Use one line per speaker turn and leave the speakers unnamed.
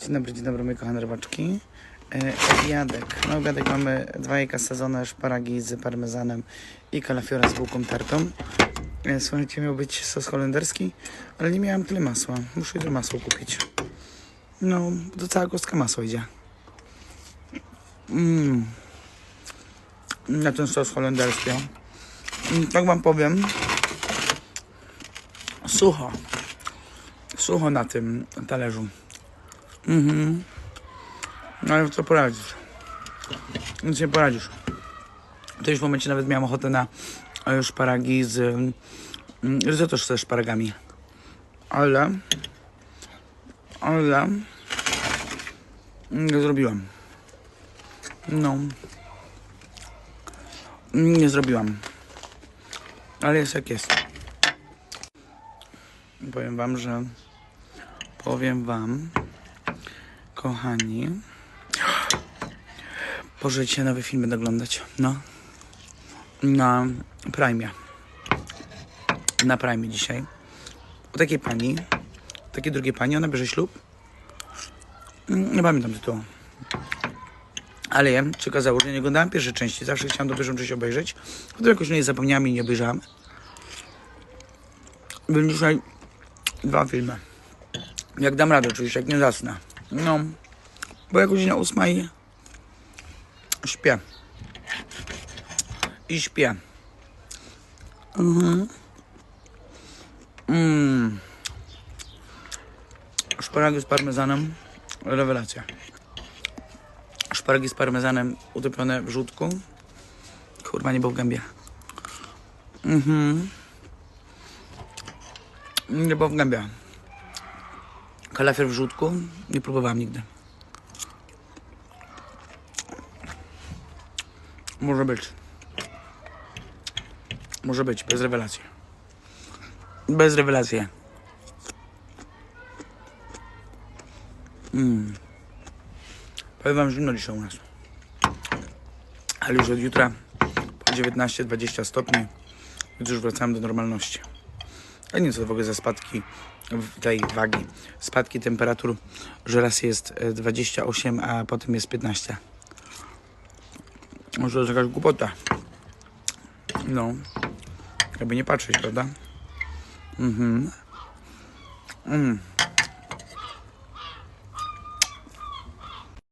Dzień dobry, dzień dobry, moje kochane rybaczki. E, Obiadek. Na obiadek mamy dwa jajka sadzone, szparagi z parmezanem i kalafiora z bułką tartą. E, Słuchajcie, miał być sos holenderski, ale nie miałem tyle masła. Muszę jutro masło kupić. No, to cała kostka masła idzie. Mmm. Na ten sos holenderski. Mm, Tak wam powiem. Sucho. Sucho na tym talerzu. Mhm. No ale co poradzisz? Nic nie poradzisz. W którymś momencie nawet miałem ochotę na e, szparagi z... mm, Risotto ze szparagami. Ale... Ale... Nie zrobiłam. No. Nie zrobiłam. Ale jest jak jest. Powiem wam, że... Powiem wam, kochani... Dzisiaj nowy film będę oglądać. No. Na Prime. Na Prime dzisiaj. U takiej pani. Takiej drugiej pani. Ona bierze ślub. Mm, Nie pamiętam tytułu. Ale ja czeka założenie. Nie oglądałem pierwszej części. Zawsze chciałam do pierwszą część obejrzeć. Potem jakoś nie zapomniałam i nie obejrzałam. Więc dzisiaj dwa filmy. Jak dam radę, oczywiście, jak nie zasnę. No. Bo jak godzina ósma i śpię. I śpię. Mhm. Mm. Szparagi z parmezanem. Rewelacja. Szparagi z parmezanem utopione w żółtku. Kurwa, nie było w gębie. Mhm. Nie było w gębie. Kalafior w żółtku. Nie próbowałam nigdy. Może być. Może być, bez rewelacji. Bez rewelacji. Mm. Powiem wam zimno dzisiaj u nas. Ale już od jutra po 19-20 stopni. Więc już wracamy do normalności. A nie co w ogóle za spadki tej wagi. Spadki temperatur, że raz jest e, 28, a potem jest 15. Może to jest jakaś głupota. No. Jakby nie patrzeć, prawda? Mhm. Mm.